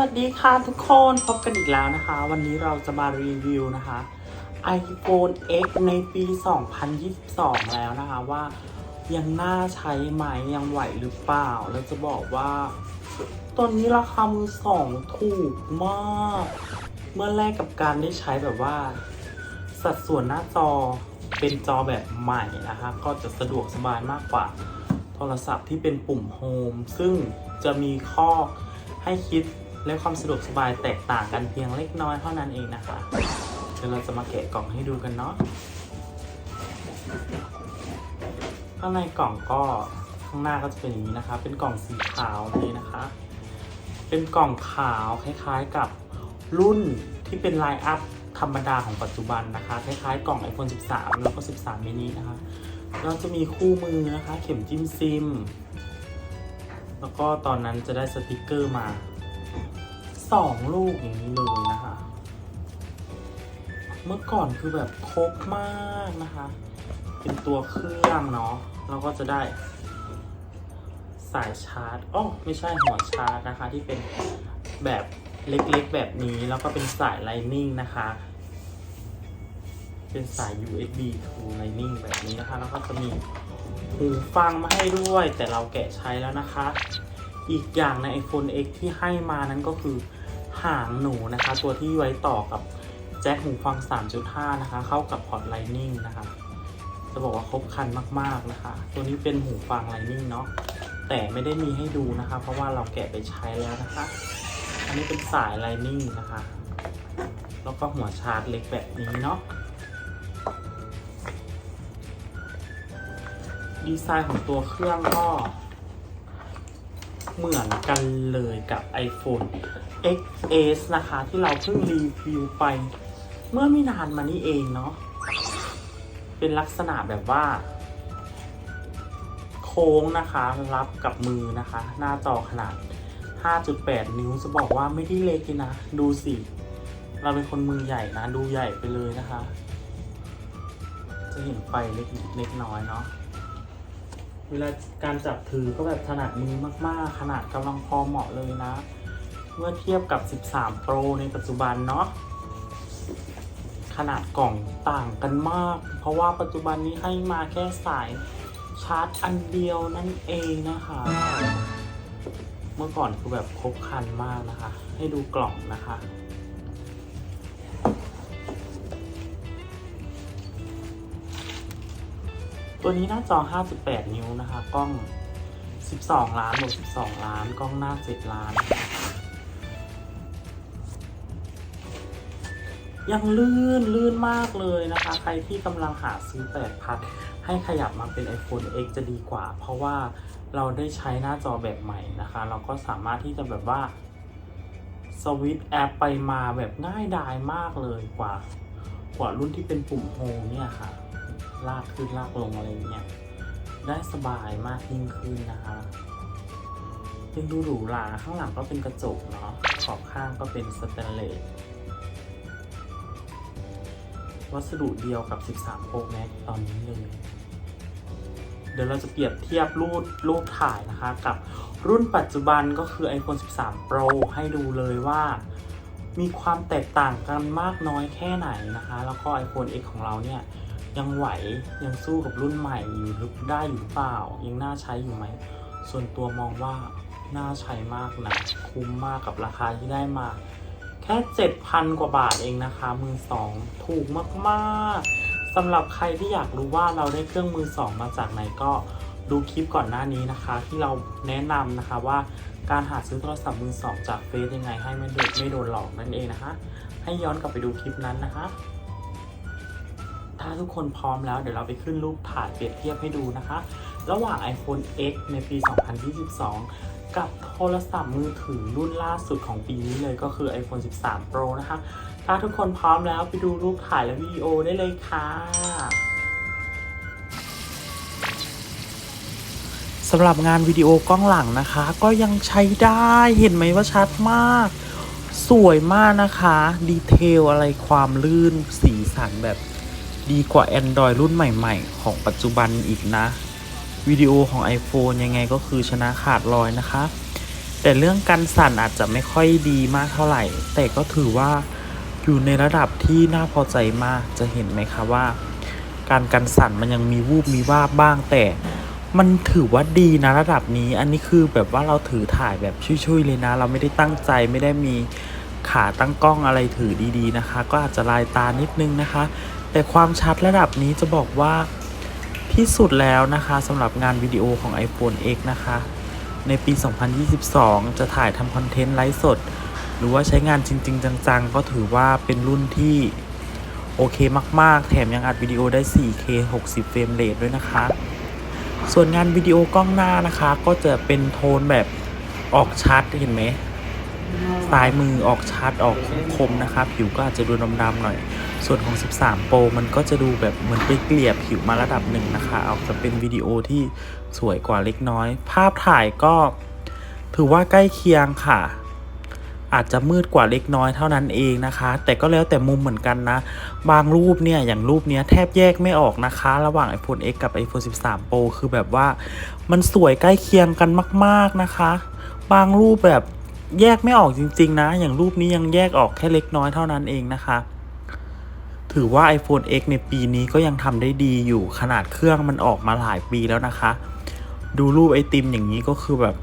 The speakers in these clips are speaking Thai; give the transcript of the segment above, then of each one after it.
วัสดีค่ะทุกคนพบกันอีกแล้วนะคะ วันนี้เราจะมารีวิวนะคะ iPhone X ในปี 2022 แล้วนะคะว่ายังน่าใช้ไหมยังไหวหรือเปล่า แล้วจะบอกว่าตัวนี้ราคามือสองถูกมาก เมื่อแรกกับการได้ใช้แบบว่า สัดส่วนหน้าจอเป็นจอแบบใหม่นะคะ ก็จะสะดวกสบายมากกว่าโทรศัพท์ที่เป็นปุ่มโฮมซึ่งจะมีข้อให้คิด และความสะดวกสบายแตกต่างกันเพียงเล็กน้อยเท่านั้นเองนะคะเดี๋ยวเราจะมาแกะกล่องให้ดูกันเนาะข้างในกล่องก็ข้างหน้าก็จะเป็นอย่างนี้นะคะ เป็นกล่องสีขาวนี้นะคะ เป็นกล่องขาวคล้ายๆกับรุ่นที่เป็นไลน์อัพธรรมดาของปัจจุบันนะคะ คล้ายๆ กล่อง iPhone 13 แล้วก็ 13 mini นะคะ เราจะมีคู่มือนะคะ เข็มจิ้มซิม แล้วก็ตอนนั้นจะได้สติกเกอร์มา สองลูกอย่างนี้เลยนะคะ เมื่อก่อนคือแบบครบมากนะคะ เป็นตัวเครื่องเนาะแล้วก็จะได้สายชาร์จอ๋อไม่ใช่หัวชาร์จนะคะ ที่เป็นแบบเล็กๆแบบนี้ แล้วก็เป็นสาย Lightning นะคะ เป็นสาย USB to Lightning แบบนี้นะคะ แล้วก็จะมีหูฟังมาให้ด้วย แต่เราแกะใช้แล้วนะคะ อีกอย่างใน iPhone X ที่ให้มานั้นก็คือหางหนูนะคะ ตัวที่ไว้ต่อกับแจ็คหูฟัง 3.5 นะคะ เข้ากับพอร์ต Lightning นะคะ จะบอกว่าครบคันมากๆนะคะ ตัวนี้เป็นหูฟัง Lightning เนาะแต่ไม่ได้มีให้ดูนะคะ เพราะว่าเราแกะไปใช้แล้วนะคะ อันนี้เป็นสาย Lightning นะคะ แล้วก็หัวชาร์จเล็กแบบนี้เนาะดีไซน์ของตัวเครื่องก็ เหมือนกันเลยกับ iPhone XS นะคะ ที่เราเพิ่งรีวิวไป เมื่อไม่นานมานี้เองเนาะเป็นลักษณะแบบว่า โค้งนะคะรับกับมือนะคะ หน้าจอขนาด 5.8 นิ้วจะบอกว่าไม่ได้เล็กเลยนะ ดูสิ เราเป็นคนมือใหญ่นะ ดูใหญ่ไปเลยนะคะ จะเห็นไฟเล็กเล็กน้อยเนาะ เวลาการจับถือก็แบบถนัดมือมาก ๆ ขนาดกำลังพอเหมาะเลยนะ เมื่อเทียบกับ 13 Pro ในปัจจุบันเนาะขนาดกล่องต่างกันมาก เพราะว่าปัจจุบันนี้ให้มาแค่สายชาร์จอันเดียวนั่นเองนะคะ เมื่อก่อนคือแบบครบครันมากนะคะ ให้ดูกล่องนะคะ ตัวนี้หน้าจอ 58 นิ้วนะคะ กล้อง 12 ล้านบวก12 ล้าน กล้องหน้า 7 ล้าน ยังลื่นลื่นมากเลยนะคะ ใครที่กำลังหาซื้อแปดพัดให้ขยับมาเป็น iPhone X จะดีกว่า เพราะว่าเราได้ใช้หน้าจอแบบใหม่นะคะ เราก็สามารถที่จะแบบว่าสวิตแอปไปมาแบบง่ายดายมากเลยกว่ากว่ารุ่นที่เป็นปุ่มโฮมเนี่ยค่ะ ลากขึ้นลากลงอะไรอย่างเงี้ยได้สบายมากยิ่งขึ้นนะคะยังดูหรูหราข้างหลังก็เป็นกระจกเนาะขอบข้างก็เป็นสแตนเลสวัสดุเดียวกับ 13 Pro Max ตอนนี้เลยเดี๋ยวเราจะเปรียบเทียบรูปรูปถ่ายนะคะ กับรุ่นปัจจุบันก็คือ iPhone 13 Pro ให้ดูเลยว่า มีความแตกต่างกันมากน้อยแค่ไหนนะคะ แล้วก็ iPhone X ของเราเนี่ย ยังไหวยังสู้กับรุ่นใหม่อยู่หรือได้อยู่หรือเปล่า ยังน่าใช้อยู่ไหม ส่วนตัวมองว่าน่าใช้มากนะ คุ้มมากกับราคาที่ได้มา แค่ 7,000 กว่าบาทเองนะคะมือสองถูกมากๆสำหรับใครที่อยากรู้ว่าเราได้เครื่องมือสองมาจากไหนก็ดูคลิปก่อนหน้านี้นะคะ ที่เราแนะนำนะคะว่าการหาซื้อโทรศัพท์มือสองจากเฟซยังไงให้ไม่โดนไม่โดนหลอกนั่นเองนะคะ ให้ย้อนกลับไปดูคลิปนั้นนะคะ ถ้าทุกคนพร้อมแล้วเดี๋ยวเราไปขึ้นรูปถ่ายเปรียบเทียบให้ดูนะคะ ระหว่าง iPhone X ในปี 2022 กับโทรศัพท์มือถือรุ่นล่าสุดของปีนี้เลยก็คือ iPhone 13 Pro นะคะ ถ้าทุกคนพร้อมแล้วไปดูรูปถ่ายและวิดีโอได้เลยค่ะสำหรับงานวิดีโอกล้องหลังนะคะ ก็ยังใช้ได้เห็นไหมว่าชัดมาก สวยมากนะคะ ดีเทลอะไรความลื่นสีสันแบบ ดีกว่า Android รุ่นใหม่ๆ ของปัจจุบันอีกนะ วิดีโอของ iPhone ยังไงก็คือชนะขาดลอยนะคะ แต่เรื่องการสั่นอาจจะไม่ค่อยดีมากเท่าไหร่ แต่ก็ถือว่าอยู่ในระดับที่น่าพอใจมากจะเห็นไหมคะว่า การกันสั่นมันยังมีวูบมีวาบบ้างแต่มันถือว่าดีนะระดับนี้ อันนี้คือแบบว่าเราถือถ่ายแบบช่วยๆเลยนะ เราไม่ได้ตั้งใจไม่ได้มีขาตั้งกล้องอะไรถือดีๆนะคะ ก็อาจจะลายตานิดนึงนะคะ แต่ความชัดระดับนี้จะบอกว่าที่สุดแล้วนะคะสำหรับงานวิดีโอของ iPhone X นะคะ ในปี 2022 จะถ่ายทำคอนเทนต์ไลฟ์สด หรือว่าใช้งานจริง ๆ จัง ๆ ก็ถือว่าเป็นรุ่นที่โอเคมาก ๆ แถมยังอัดวิดีโอได้ 4K 60 เฟรมเรทด้วยนะคะ ส่วนงานวิดีโอกล้องหน้านะคะ ก็จะเป็นโทนแบบออกชัดเห็นไหม ซ้ายมือออกชัดออกคมๆนะคะ ผิวก็อาจจะดูดำๆหน่อย ส่วนของ 13 Pro มันก็จะดูแบบเหมือนไปเกลี่ยผิวมาระดับหนึ่งนะคะออกจะเป็นวิดีโอที่สวยกว่าเล็กน้อย ภาพถ่ายก็ถือว่าใกล้เคียงค่ะ อาจจะมืดกว่าเล็กน้อยเท่านั้นเองนะคะ แต่ก็แล้วแต่มุมเหมือนกันนะ บางรูปเนี่ยอย่างรูปเนี้ยแทบแยกไม่ออกนะคะ ระหว่าง iPhone X กับ iPhone 13 Pro คือแบบว่ามันสวยใกล้เคียงกันมาก ๆนะคะ บางรูปแบบ แยกไม่ออกจริง ๆ นะ อย่างรูปนี้ยังแยกออกแค่เล็กน้อยเท่านั้นเองนะคะ ถือว่า iPhone X ในปีนี้ก็ยังทำได้ดีอยู่ขนาดเครื่องมันออกมาหลายปีแล้วนะคะ ดูรูปไอติมอย่างนี้ก็คือแบบ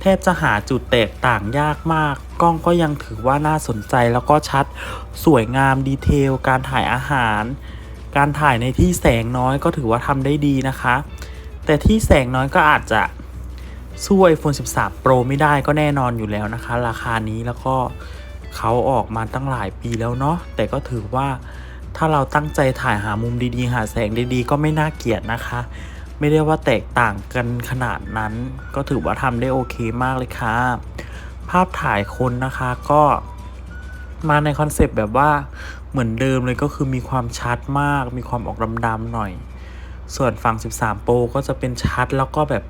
แทบจะหาจุดแตกต่างยากมาก กล้องก็ยังถือว่าน่าสนใจแล้วก็ชัดสวยงามดีเทล การถ่ายอาหาร การถ่ายในที่แสงน้อยก็ถือว่าทำได้ดีนะคะ แต่ที่แสงน้อยก็อาจจะ สู้ iPhone 13 Pro ไม่ได้ก็แน่นอนอยู่แล้วนะคะ ราคานี้แล้วก็เขาออกมาตั้งหลายปีแล้วเนาะแต่ก็ถือว่าถ้าเราตั้งใจถ่ายหามุมดีๆ หาแสงดีๆ ก็ไม่น่าเกลียดนะคะ ไม่ได้ว่าแตกต่างกันขนาดนั้น ก็ถือว่าทำได้โอเคมากเลยค่ะ ภาพถ่ายคนนะคะก็มาในคอนเซปต์แบบว่าเหมือนเดิมเลยก็คือมีความชัดมาก มีความออกดำๆหน่อย ส่วนฝั่ง 13 Pro ก็จะเป็นชัดแล้วก็แบบ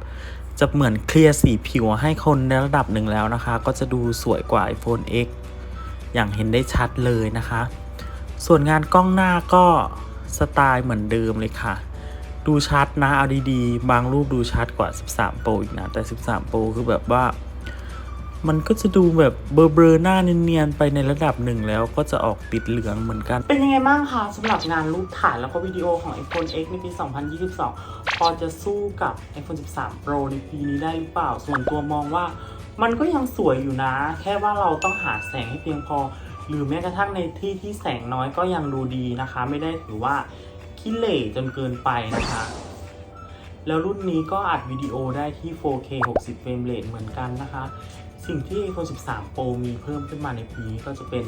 จะเหมือนเคลียร์สีผิวให้คนในระดับหนึ่งแล้วนะคะ ก็จะดูสวยกว่า iPhone X อย่างเห็นได้ชัดเลยนะคะ ส่วนงานกล้องหน้าก็สไตล์เหมือนเดิมเลยค่ะ ดูชัดนะเอาดีๆ บางรูปดูชัดกว่า 13 Pro อีกนะ แต่ 13 Pro คือแบบว่า มันก็จะดูแบบเบลอๆหน้าเนียนๆไปในระดับหนึ่งแล้วก็จะออกติดเหลืองเหมือนกัน เป็นยังไงบ้างคะสำหรับงานรูปถ่ายแล้วก็วิดีโอของ iPhone X ในปี 2022 พอจะสู้กับ iPhone 13 Pro ในปีนี้ได้หรือเปล่า ส่วนตัวมองว่า มันก็ยังสวยอยู่นะ แค่ว่าเราต้องหาแสงให้เพียงพอ หรือแม้กระทั่งในที่ที่แสงน้อยก็ยังดูดีนะคะ ไม่ได้ถือว่าขี้เหร่จนเกินไปนะคะแล้วรุ่นนี้ก็อัดวิดีโอได้ที่ 4K 60 เฟรมเรทเหมือนกันนะคะ สิ่งที่ iPhone 13 Pro มีเพิ่มขึ้นมาในปีนี้ก็จะเป็น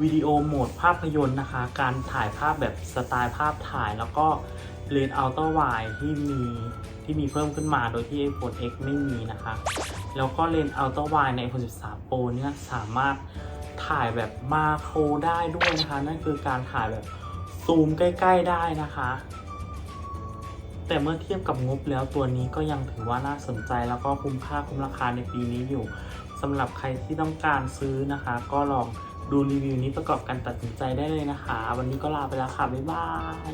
วิดีโอโหมดภาพยนตร์นะคะ การถ่ายภาพแบบสไตล์ภาพถ่าย แล้วก็เลนส์อัลตร้าไวที่มีที่มีเพิ่มขึ้นมาโดยที่ iPhone X ไม่มีนะคะ แล้วก็เลนส์อัลตร้าไวใน iPhone 13 Pro เนี่ยสามารถถ่ายแบบมาโครได้ด้วยนะคะ นั่นคือการถ่ายแบบซูมใกล้ ๆ ได้นะคะ แต่เมื่อเทียบกับงบแล้วตัวนี้ก็ยังถือว่าน่าสนใจแล้วก็คุ้มค่าคุ้มราคาในปีนี้อยู่ สำหรับใครที่ต้องการซื้อนะคะ ก็ลองดูรีวิวนี้ประกอบการตัดสินใจได้เลยนะคะ วันนี้ก็ลาไปแล้วค่ะ บ๊ายบาย